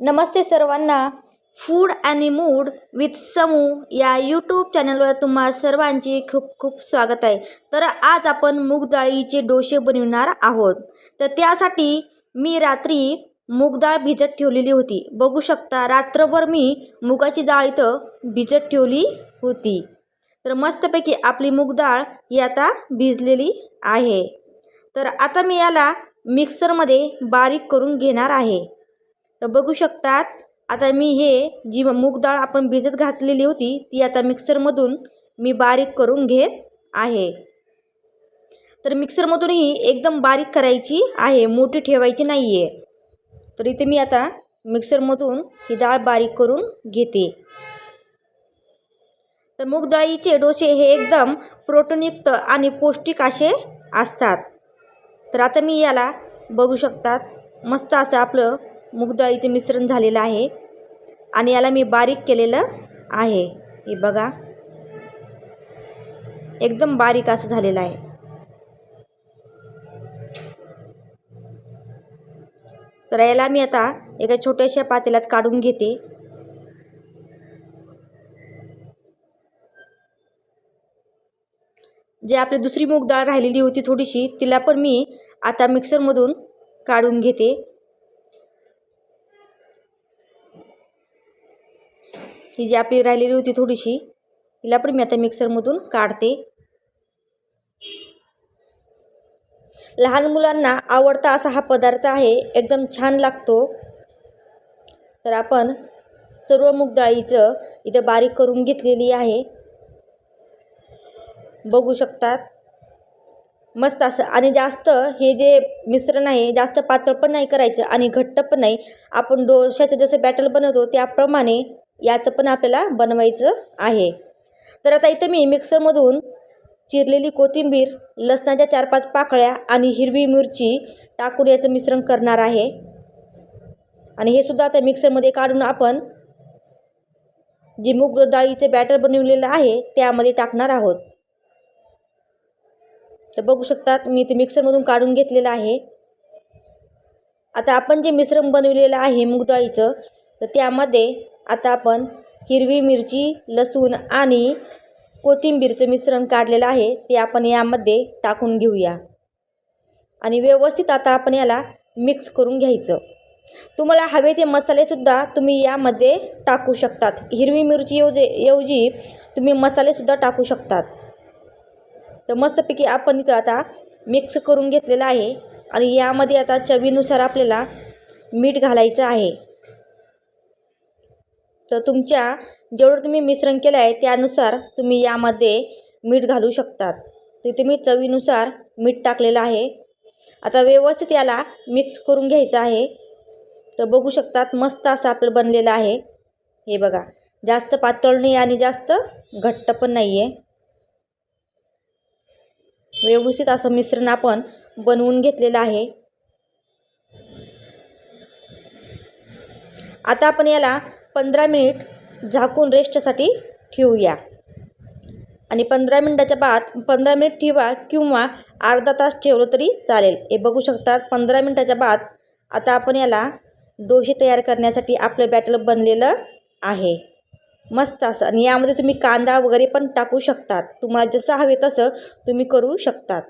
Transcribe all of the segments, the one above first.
नमस्ते सर्वांना. फूड आणि mood with समू या यूट्यूब चॅनलवर तुम्हा सर्वांचे खूप खूप स्वागत आहे. तर आज आपण मूगडाळीचे डोसे बनविणार आहोत. तर त्यासाठी मी रात्री मूगडाळ भिजत ठेवलेली होती. बघू शकता रात्रभर मी मुगाची डाळ इथं भिजत ठेवली होती. तर मस्तपैकी आपली मूगडाळ ही आता भिजलेली आहे. तर आता मी याला मिक्सरमध्ये बारीक करून घेणार आहे. तर बघू शकतात. आता मी हे जी मूग डाळ आपण भिजत घातलेली होती ती आता मिक्सरमधून मी बारीक करून घेत आहे. तर मिक्सरमधूनही एकदम बारीक करायची आहे मोठी ठेवायची नाही आहे तर इथे मी आता मिक्सरमधून ही डाळ बारीक करून घेते. तर मूग डाळीचे डोसे हे एकदम प्रोटीनयुक्त आणि पौष्टिक असे असतात. तर आता मी याला बघू शकतात. मस्त असं आपलं मूगडाळीचे मिश्रण झालेलं आहे. आणि याला मी बारीक केलेलं आहे. हे बघा. एकदम बारीक असं झालेलं आहे. तर याला मी आता एका छोट्याशा पातेल्यात काढून घेते. जे आपली दुसरी मूग डाळ राहिलेली होती थोडीशी तिला पण मी आता मिक्सरमधून काढून घेते. ही जी आपली राहिलेली होती थोडीशी तिला पण मी आता मिक्सरमधून काढते. लहान मुलांना आवडता असा हा पदार्थ आहे एकदम छान लागतो. तर आपण सर्व मूग डाळीचं इथं बारीक करून घेतलेली आहे. बघू शकतात. मस्त असं आणि जास्त हे जे मिश्रण आहे जास्त पातळ पण नाही करायचं आणि घट्ट पण नाही. आपण डोशाचं जसं बॅटर बनवतो त्याप्रमाणे याचं पण आपल्याला बनवायचं आहे. तर आता इथं मी मिक्सरमधून चिरलेली कोथिंबीर लसणाच्या चार पाच पाकळ्या आणि हिरवी मिरची टाकून याचं मिश्रण करणार आहे. आणि हे सुद्धा आता मिक्सरमध्ये काढून आपण जे मूग डाळीचं बॅटर बनवलेलं आहे त्यामध्ये टाकणार आहोत. तर बघू शकतात मी ते मिक्सरमधून काढून घेतलेलं आहे. आता आपण जे मिश्रण बनवलेलं आहे मूग डाळीचं तर त्यामध्ये आता आपण हिरवी मिरची लसूण आणि कोथिंबीरचं मिश्रण काढलेलं आहे. ते आपण यामध्ये टाकून घेऊया. आणि व्यवस्थित आता आपण याला मिक्स करून घ्यायचं. तुम्हाला हवे ते मसालेसुद्धा तुम्ही यामध्ये टाकू शकतात. हिरवी मिरची ऐवजी ऐवजी तुम्ही मसालेसुद्धा टाकू शकतात. तर मस्तपैकी आपण इथं आता मिक्स करून घेतलेलं आहे. आणि यामध्ये आता चवीनुसार आपल्याला मीठ घालायचं आहे. तर तुमच्या जेवढं तुम्ही मिश्रण केलं आहे त्यानुसार तुम्ही यामध्ये मीठ घालू शकतात. तिथे मी चवीनुसार मीठ टाकलेलं आहे. आता व्यवस्थित याला मिक्स करून घ्यायचं आहे. तर बघू शकतात मस्त असं आपलं बनलेलं आहे. हे बघा जास्त पातळ नाही आणि जास्त घट्ट पण नाही आहे व्यवस्थित असं मिश्रण आपण बनवून घेतलेलं आहे. आता आपण याला पंधरा मिनिट झाकून रेस्टसाठी ठेवूया. आणि पंधरा मिनटाच्या बाद पंधरा मिनिट ठेवा किंवा अर्धा तास ठेवलं तरी चालेल. हे बघू शकतात पंधरा मिनटाच्या बाद आता आपण याला डोसे तयार करण्यासाठी आपलं बॅटर बनलेलं आहे. मस्त असं. आणि यामध्ये तुम्ही कांदा वगैरे पण टाकू शकतात. तुम्हाला जसं हवे तसं तुम्ही करू शकतात.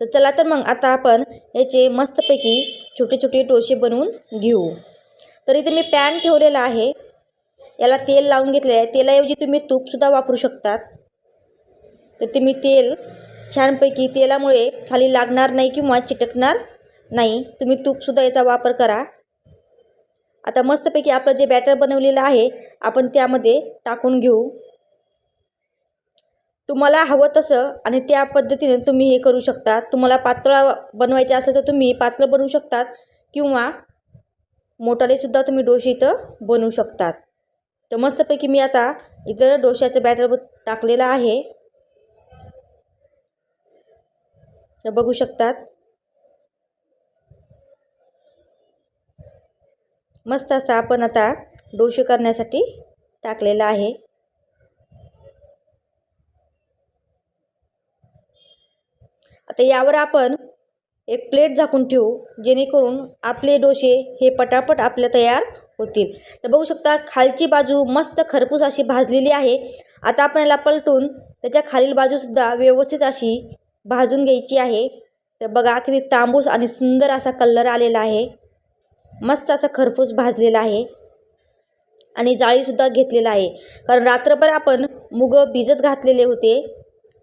तर चला तर मग आता आपण याचे मस्तपैकी छोटे छोटे डोसे बनवून घेऊ. तर इथे मी पॅन ठेवलेला आहे. याला तेल लावून घेतले आहे. तेलाऐवजी तुम्ही तूपसुद्धा वापरू शकतात. तर तुम्ही तेल छानपैकी तेलामुळे खाली लागणार नाही किंवा चिटकणार नाही. तुम्ही तूपसुद्धा याचा वापर करा. आता मस्तपैकी आपलं जे बॅटर बनवलेलं आहे आपण त्यामध्ये टाकून घेऊ. तुम्हाला हवं तसं आणि त्या पद्धतीने तुम्ही हे करू शकता. तुम्हाला पातळ बनवायचे असेल तर तुम्ही पातळ बनवू शकतात किंवा मोठालेसुद्धा तुम्ही डोसे इथं बनवू शकतात. तर मस्तपैकी मी आता इथं डोशाचं बॅटर टाकलेलं आहे. तर बघू शकतात. मस्त असं आपण आता डोसे करण्यासाठी टाकलेलं आहे. आता यावर आपण एक प्लेट झाकून ठेवू जेणेकरून आपले डोसे हे पटापट आपले तयार होतील. तर बघू शकता खालची बाजू मस्त खरपूस अशी भाजलेली आहे. आता आपण याला पलटून त्याच्या खालील बाजूसुद्धा व्यवस्थित अशी भाजून घ्यायची आहे. तर बघा किती तांबूस आणि सुंदर असा कलर आलेला आहे. मस्त असा खरपूस भाजलेला आहे. आणि जाळीसुद्धा घेतलेला आहे. कारण रात्रभर आपण मुगं भिजत घातलेले होते.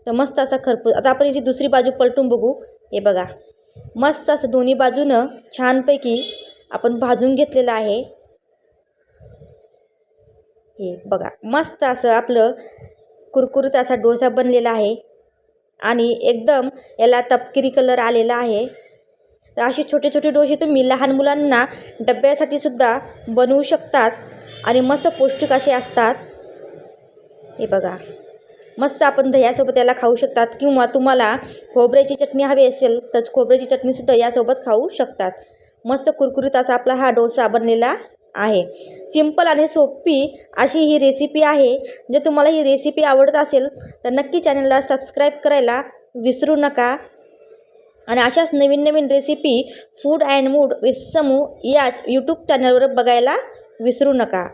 तर मस्त असा खरपूस आता आपण याची दुसरी बाजू पलटून बघू. हे बघा. मस्त असं दोन्ही बाजूनं छानपैकी आपण भाजून घेतलेलं आहे. हे बघा मस्त असं आपलं कुरकुरीत असा डोसा बनलेला आहे. आणि एकदम याला तपकिरी कलर आलेला आहे. तर असे छोटे छोटे डोसे तुम्ही लहान मुलांना डब्यासाठी सुद्धा बनवू शकतात. आणि मस्त पौष्टिक असे असतात. हे बघा. मस्त आपण दह्यासोबत याला खाऊ शकतात किंवा तुम्हाला खोबऱ्याची चटणी हवी असेल तर खोबऱ्याची चटणीसुद्धा यासोबत खाऊ शकतात. मस्त कुरकुरीत असा आपला हा डोसा बनलेला आहे. सिंपल आणि सोपी अशी ही रेसिपी आहे. जर तुम्हाला ही रेसिपी आवडत असेल तर नक्की चॅनलला सबस्क्राईब करायला विसरू नका. आणि अशाच नवीन नवीन recipe food and mood with समू याच यूट्यूब चॅनलवर बघायला विसरू नका.